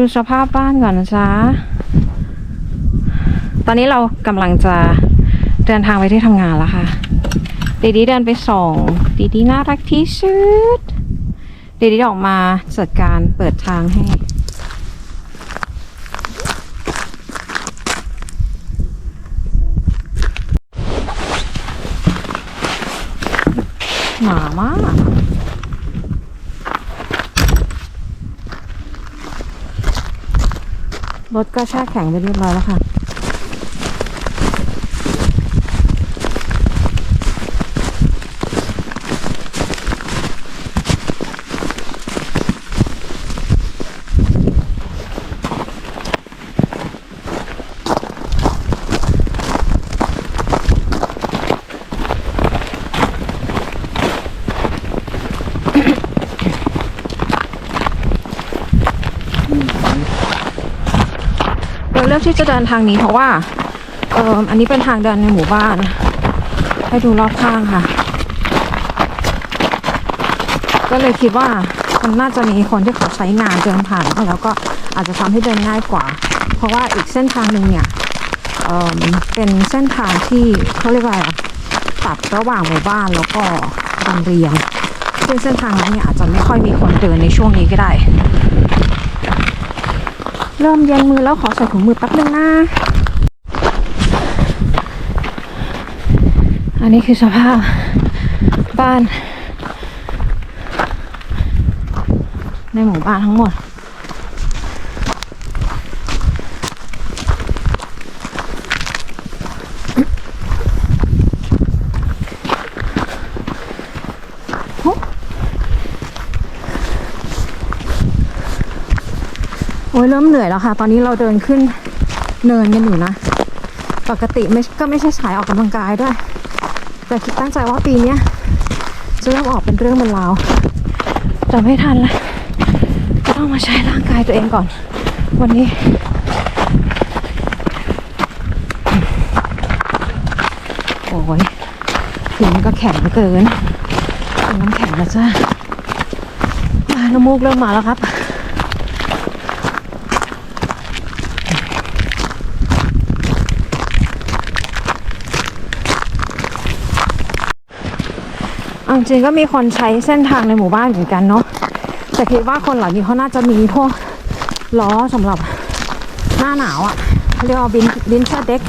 ดูสภาพบ้านก่อนนะจ๊ะ ตอนนี้เรากำลังจะเดินทางไปที่ทำงานแล้วค่ะดีดีเดินไปส่งดีดีน่ารักที่สุดดีดีออกมาจัดการเปิดทางให้หมามาก รถก็แช่แข็งไปเรียบร้อยแล้วค่ะ อกที่จะเดินทางนี้เพราะว่าเอออันนี้เป็นทางเดินในหมู่บ้าน ให้ดูรอบข้างค่ะ ก็เลยคิดว่ามันน่าจะมีคนที่เขาใช้งานเดินผ่านแล้วก็อาจจะทำให้เดินง่ายกว่า เพราะว่าอีกเส้นทางหนึ่งเนี่ยเเป็นเส้นทางที่เขาเรียกว่าตัดระหว่างหมู่บ้านแล้วก็โรงเรียนซึ่งเส้นทางนั้นเนี่ยอาจจะไม่ค่อยมีคนเดินในช่วงนี้ก็ได้ เริ่มเย็นมือแล้วขอใส่ถุงมือแป๊บนึงนะ อันนี้คือสภาพบ้าน ในหมู่บ้านทั้งหมด ริ่มเหนื่อยแล้วค่ะ ตอนนี้เราเดินขึ้นเนินกันอยู่นะ ปกติไม่ก็ไม่ใช่สายออกกำลังกายด้วย แต่คิดตั้งใจว่าปีเนี้ยจะเริ่มออกเป็นเรื่องเป็นราวแต่ไม่ทันละก็ต้องมาใช้ร่างกายตัวเองก่อน วันนี้โอ้ยผินก็แข็งเหลือเกินน้ำแข็งแล้วจ้าอ่าน้ำมูกเริ่มมาแล้วครับ เอาจริงก็มีคนใช้เส้นทางในหมู่บ้านเหมือนกันเนาะแต่คิดว่าคนเหล่านี้เขาน่าจะมีพวกล้อสำหรับหน้าหนาวอะ่ะเรียกว่าบินบินเชอร์เด็ก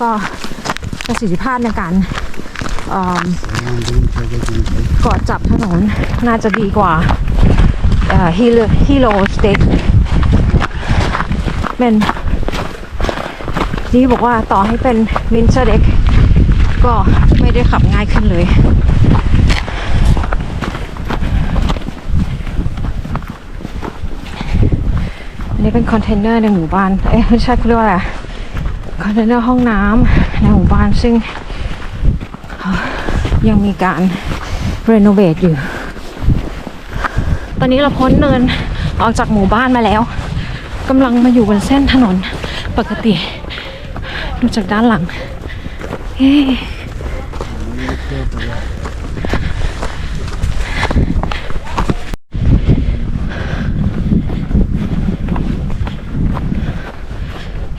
ก็ประสิทธิภาพในการเอิ่มกอดจับถนนน่าจะดีกว่าฮีโร่ฮีโร่สเต็กเป็นนี่บอกว่าต่อให้เป็นวินเชอร์เด็ก ก็ไม่ได้ขับง่ายขึ้นเลย อันนี้เป็นคอนเทนเนอร์ในหมู่บ้าน เอ้ยไม่ใช่เขาเรียกว่าอะไรคอนเทนเนอร์ห้องน้ำในหมู่บ้านซึ่งยังมีการรีโนเวทอยู่ ตอนนี้เราพ้นเนินออกจากหมู่บ้านมาแล้วกำลังมาอยู่บนเส้นถนนปกติ ดูจากด้านหลัง เฮ้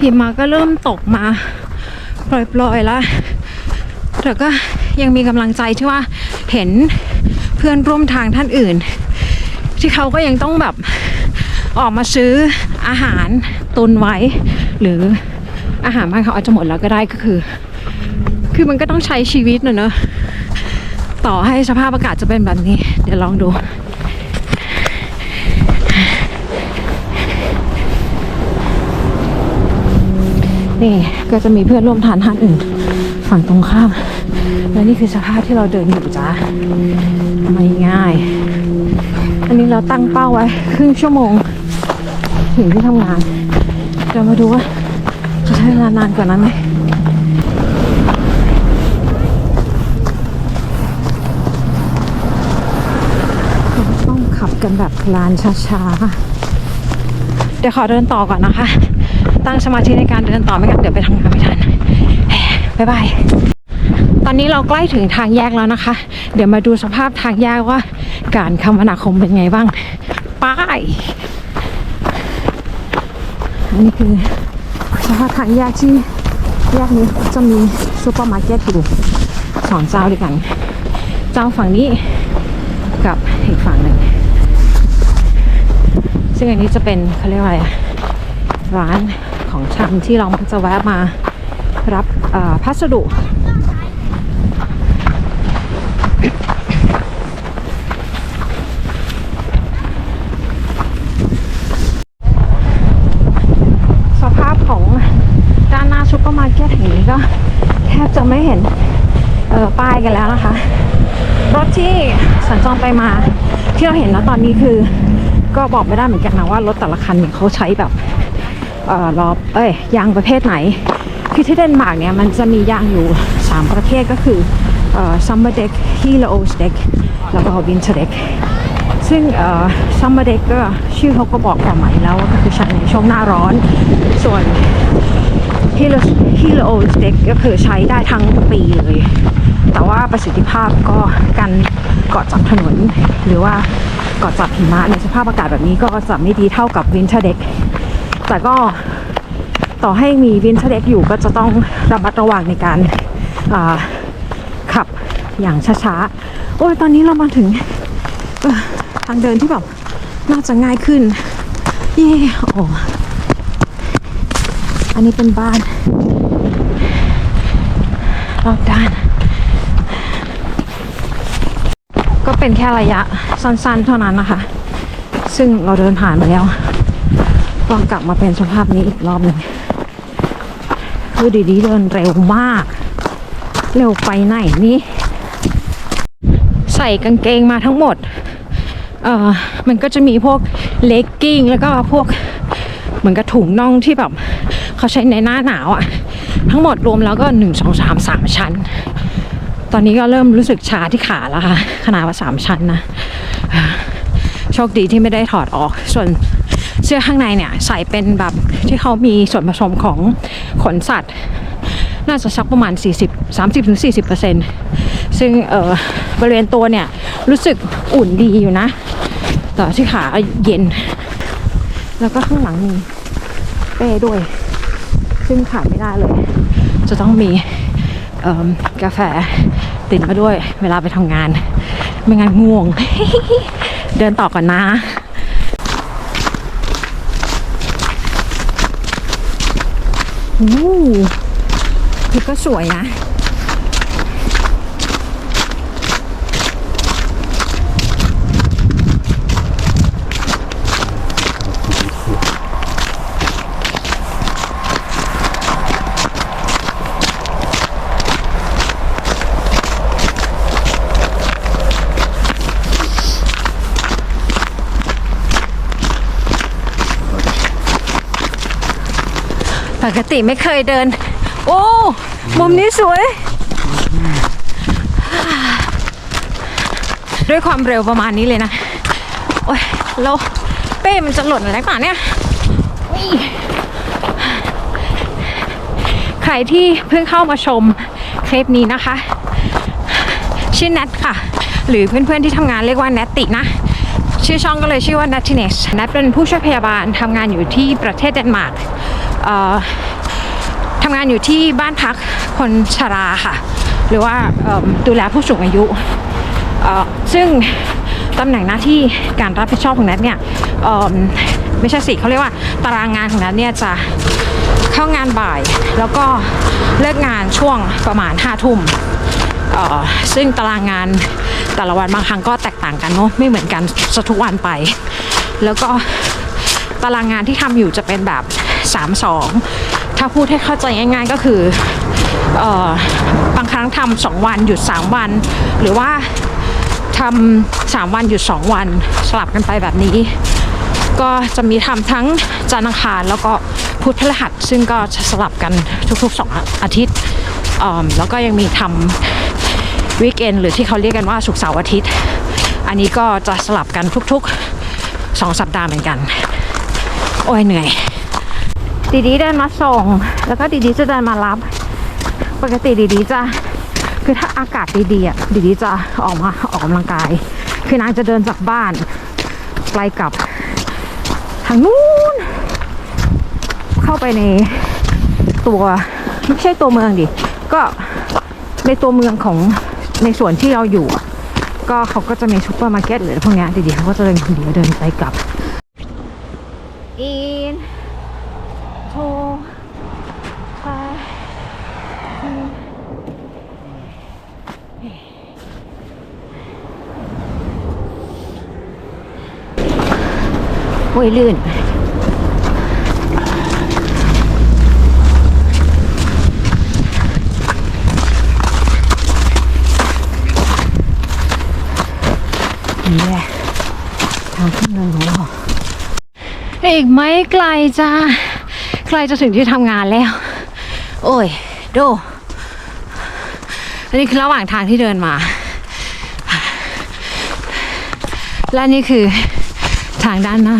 หิมะก็เริ่มตกมาปล่อยๆแล้วแต่ก็ยังมีกำลังใจที่ว่าเห็นเพื่อนร่วมทางท่านอื่น ที่เขาก็ยังต้องแบบออกมาซื้ออาหารตุนไว้ หรืออาหารบ้านเขาอาจจะหมดแล้วก็ได้ก็คือ คือมันก็ต้องใช้ชีวิตนะเนอะต่อให้สภาพอากาศจะเป็นแบบนี้ เดี๋ยวลองดู นี่ก็จะมีเพื่อนร่วมทานท่านอื่น ฝั่งตรงข้าม และนี่คือสภาพที่เราเดินอยู่จ้าไม่ง่าย อันนี้เราตั้งเป้าไว้ ครึ่งชั่วโมง ถึงที่ทำงานเดี๋ยวมาดูว่าจะใช้เวลานานกว่านั้นไหม ต้องขับ กันแบบลานช้าๆ เดี๋ยวขอเดินต่อก่อนนะคะ ตั้งสมาธิในการเดินต่อไม่งั้นเดี๋ยวไปทำงานไม่ทันแหมบ๊ายบาย ตอนนี้เราใกล้ถึงทางแยกแล้วนะคะ เดี๋ยวมาดูสภาพทางแยกว่า การคมนาคมเป็นไงบ้าง ป้ายอันนี้คือสภาพทางแยกที่แยกนี้จะมีซูเปอร์มาร์เก็ตอยู่สองเจ้าด้วยกัน เจ้าฝั่งนี้กับอีกฝั่งหนึ่ง ซึ่งอันนี้จะเป็นเขาเรียกว่าอะไรร้านของชำที่เรามักจะแวะมารับพัสดุสภาพของด้านหน้าซุปเปอร์มาร์เก็ตแห่งนี้ก็แทบจะไม่เห็นเออป้ายกันแล้วนะคะ รถที่สัญจรไปมาที่เราเห็นแล้วตอนนี้คือ ก็บอกไม่ได้เหมือนกันนะว่ารถแต่ละคันเนี่ยเขาใช้แบบเอ่อล้อเอ้ยยางประเภทไหน คือที่เดนมาร์กเนี่ยมันจะมียางอยู่ 3 ประเภทก็คือเอ่อ summer deck hilo deck แล้วก็ winter deck ซึ่งเอ่อ summer deck ก็ชื่อเขาก็บอกความหมายแล้วว่าก็คือใช้ในช่วงหน้าร้อน ส่วน Hilo Hilo Deck ก็คือใช้ได้ทั้งปีเลย แต่ว่าประสิทธิภาพก็กัน เกาะจับถนน หรือว่าเกาะจับหิมะในสภาพอากาศแบบนี้ก็จะไม่ดีเท่ากับ Winter Deck แต่ก็ต่อให้มี Winter Deck อยู่ก็จะต้องระมัดระวังในการาขับอย่างช้าๆ โอ้ยตอนนี้เรามาถึงทางเดินที่แบบน่าจะง่ายขึ้น เย่โอ้อันนี้เป็นบ้านรอบด้าน ก็เป็นแค่ระยะสั้นๆ เท่านั้นนะคะ ซึ่งเราเดินผ่านมาแล้วก็กลับมาเป็นสภาพนี้อีกรอบหนึ่งคือดีๆเดินเร็วมาก เร็วไปไหนนี่ใส่กางเกงมาทั้งหมด เอ่อมันก็จะมีพวกเลกกิ้งแล้วก็พวกเหมือนกับถุงน่องที่แบบเขาใช้ในหน้าหนาวอะ่ะ ทั้งหมดรวมแล้วก็หนึ่งสองสามสามชั้น ตอนนี้ก็เริ่มรู้สึกชาที่ขาแล้วค่ะ ขนาดว่าสามชั้นนะ โชคดีที่ไม่ได้ถอดออก ส่วนเสื้อข้างในเนี่ย ใส่เป็นแบบที่เขามีส่วนผสมของขนสัตว์ น่าจะสักประมาณ 40 30ถึง40เปอร์เซ็นต์ซึ่งเออบริเวณตัวเนี่ย รู้สึกอุ่นดีอยู่นะ แต่ที่ขาเย็น แล้วก็ข้างหลังมีเป้ด้วย ซึ่งขาดไม่ได้เลย จะต้องมีกาแฟ ติดมาด้วยเวลาไปทำงาน ไม่งั้นง่วง เดินต่อก่อนนะอู้คือก็สวยนะ ปกติไม่เคยเดิน โอ้ มุมนี้สวย ด้วยความเร็วประมาณนี้เลยนะ โอ้ยเราเป้มันจะหล่นอะไรก่อนเนี่ยอุ๊ยใครที่เพิ่งเข้ามาชมคลิปนี้นะคะ ชื่อแนทค่ะ หรือเพื่อนๆที่ทำงานเรียกว่าแนตตินะ ชื่อช่องก็เลยชื่อว่า n a t i n e s แนทเป็นผู้ช่วยพยาบาลทำงานอยู่ที่ประเทศเดนมาร์กทำงานอยู่ที่บ้านพักคนชราค่ะ หรือว่าดูแลผู้สูงอายุ ซึ่งตำแหน่งหน้าที่การรับผิดชอบของแนทเนี่ยไม่ใช่สิเขาเรียกว่าตารางงานของแนทเนี่ยจะเข้างานบ่าย แล้วก็เลิกงานช่วงประมาณ5ทุ่มซึ่งตารางงาน แต่ละวันบางครั้งก็แตกต่างกันเนาะไม่เหมือนกันสทุกวันไป แล้วก็ตารางงานที่ทำอยู่จะเป็นแบบ 3-2 ถ้าพูดให้เข้าใจง่าย ๆก็คือเอ่อบางครั้งทำสองวันหยุด 3 วัน หรือว่าทำสามวันหยุด 2 วันสลับกันไปแบบนี้ ก็จะมีทำทั้งจันทร์อังคารแล้วก็พุธพฤหัสซึ่งก็จะสลับกันทุกๆ 2 อาทิตย์แล้วก็ยังมีทำ วีคเอนหรือที่เขาเรียกกันว่าศุกร์เสาร์อาทิตย์ อันนี้ก็จะสลับกันทุกๆ 2 สัปดาห์เหมือนกัน โอ้ยเหนื่อย ดีดีเดินมาส่ง แล้วก็ดีดีจะเดินมารับ ปกติดีดีจะคือถ้าอากาศดีๆอะดีดีจะออกมาออกกำลังกาย คือนางจะเดินจากบ้านไกลกับทางนู้นเข้าไปในตัวไม่ใช่ตัวเมืองดิ ก็ในตัวเมืองของ ในส่วนที่เราอยู่ ก็เขาก็จะมีซูเปอร์มาร์เก็ตหรือพวกนี้ยดีๆเขาก็จะเดินคนเดียวเดินไปกลับอินโทไปโอ้ยลื่นแหละทางขึ้นเนินของเรา อีกไม่ไกลจ้าใกล้จะถึงที่ทำงานแล้ว โอ้ย ดู อันนี้คือระหว่างทางที่เดินมา และนี่คือทางด้านหน้า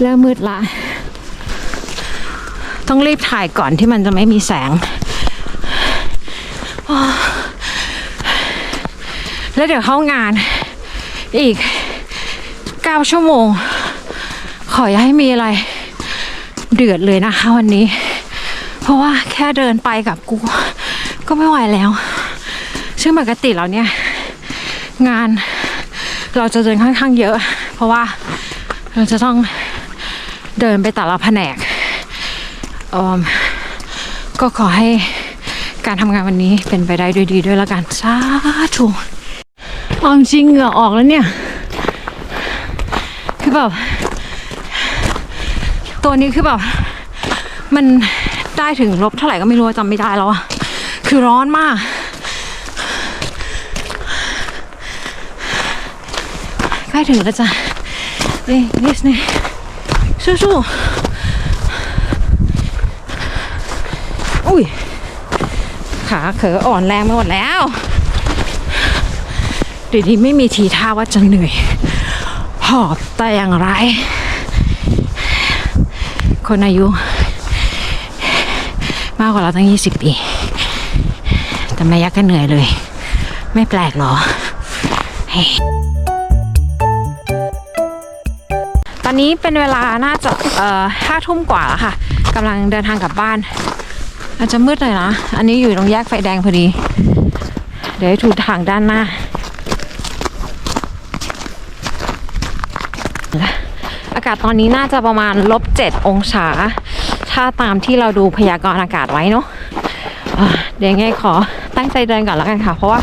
เริ่มมืดละ ต้องรีบถ่ายก่อนที่มันจะไม่มีแสง แล้วเดี๋ยวเข้างานอีก 9 ชั่วโมง ขออย่าให้มีอะไรเดือดเลยนะคะวันนี้ เพราะว่าแค่เดินไปกับกู ก็ไม่ไหวแล้ว ซึ่งปกติเราเนี่ย งานเราจะเดินค่อนข้างเยอะ เพราะว่าเราจะต้องเดินไปแต่ละแผนกก็ขอให้การทำงานวันนี้เป็นไปได้ด้วยดีด้วยแล้วกันสาธุ เอาจริงเหงื่อออกแล้วเนี่ย คือแบบตัวนี้คือแบบมันได้ถึงลบเท่าไหร่ก็ไม่รู้จำไม่ได้แล้วอะคือร้อนมาก ใกล้ถึงแล้วจ้ะนี่นิดนึงสู้ๆอุ้ยขาเขออ่อนแรงไปหมดแล้ว เดี๋ยวนี้ไม่มีทีท่าว่าจะเหนื่อย หอบแต่อย่างไร คนอายุ มากกว่าเราตั้ง 20 ปี แต่ม่ยักก็เหนื่อยเลย ไม่แปลกหรอ ตอนนี้เป็นเวลาน่าจะเอ่อห้าทุ่มกว่าแล้วค่ะกำลังเดินทางกลับบ้าน อาจจะมืดหน่อยนะ อันนี้อยู่ตรงแยกไฟแดงพอดี เดี๋ยวให้ถูทางด้านหน้า อากาศ ตอนนี้น่าจะประมาณลบเจ็ดองศา ถ้าตามที่เราดูพยากรณ์อากาศไว้เนาะอะเดี๋ยวยังไงขอตั้งใจเดินก่อนแล้วกันค่ะ เพราะว่า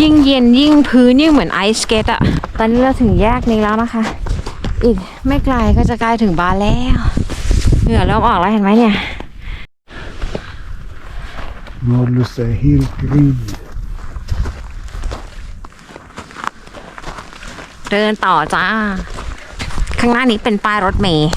ยิ่งเย็นยิ่งพื้นยิ่งเหมือนไอซ์สเกตอะตอนนี้เราถึงแยกนี้แล้วนะคะ อีกไม่ไกลก็จะใกล้ถึงบ้านแล้วเหงื่อเริ่มออกแล้วเห็นไหมเนี่ย Mållös är helt grön. เดินต่อจ้า ข้างหน้านี้เป็นป้ายรถเมย์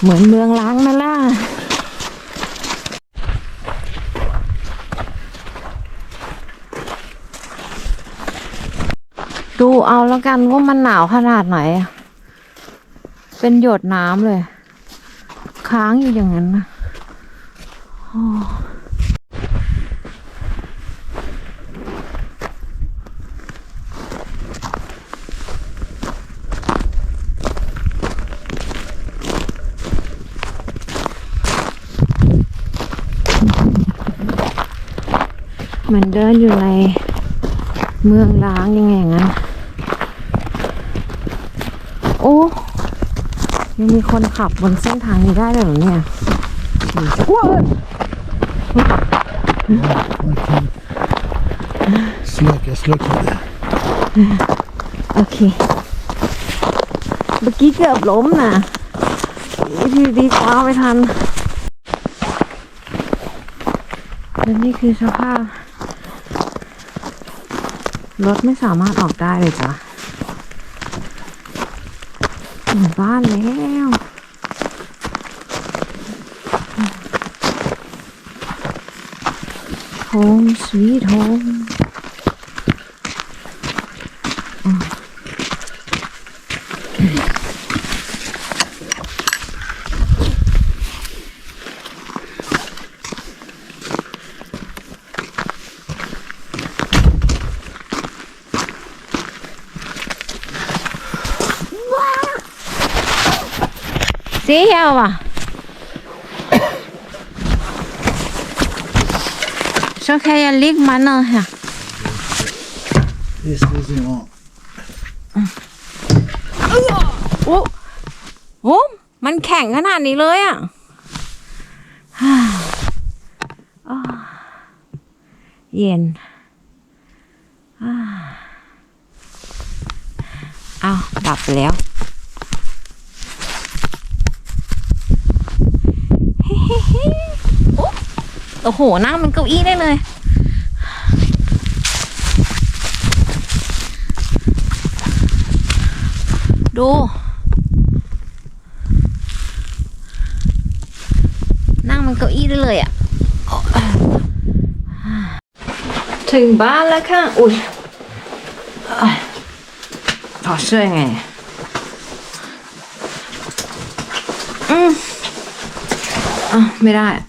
เหมือนเมืองล้างนั่นล่ะ ดูเอาแล้วกันว่ามันหนาวขนาดไหน เป็นหยดน้ำเลย ค้างอยู่อย่างนั้นนะมือนเดินอยู่ในเมืองล้างยังไงอย่างนั้นน โอ้ ยังมีคนขับบนเส้นทางนี้ได้เลยเหรอเนี่ยว้าว Släck, jag släcker det. โอเค เมื่อกี้เกือบล้มนะทีดีคว้าไม่ทัน และนี่คือสภาพ รถไม่สามารถออกได้เลยจ้ะถึ งบ้านแล้ว Home sweet home โ See here ว่ะ Så kan jeg ligge mig ned her. This doesn't want. โอ้โอ้มันแข็งขนาดนี้เลยอะฮ่าอ้าเย็นอ้าเอาดับไปแล้ว เฮ้เฮ้เฮ้โอ้ โอ้โห นั่งมันเก้าอี้ได้เลย ดู นั่งมันเก้าอี้ได้เลยอะ ถึงบ้านแล้วค่ะ อุ้ยอะถอดเสื้อยังไง อืมอะ ไม่ได้อะ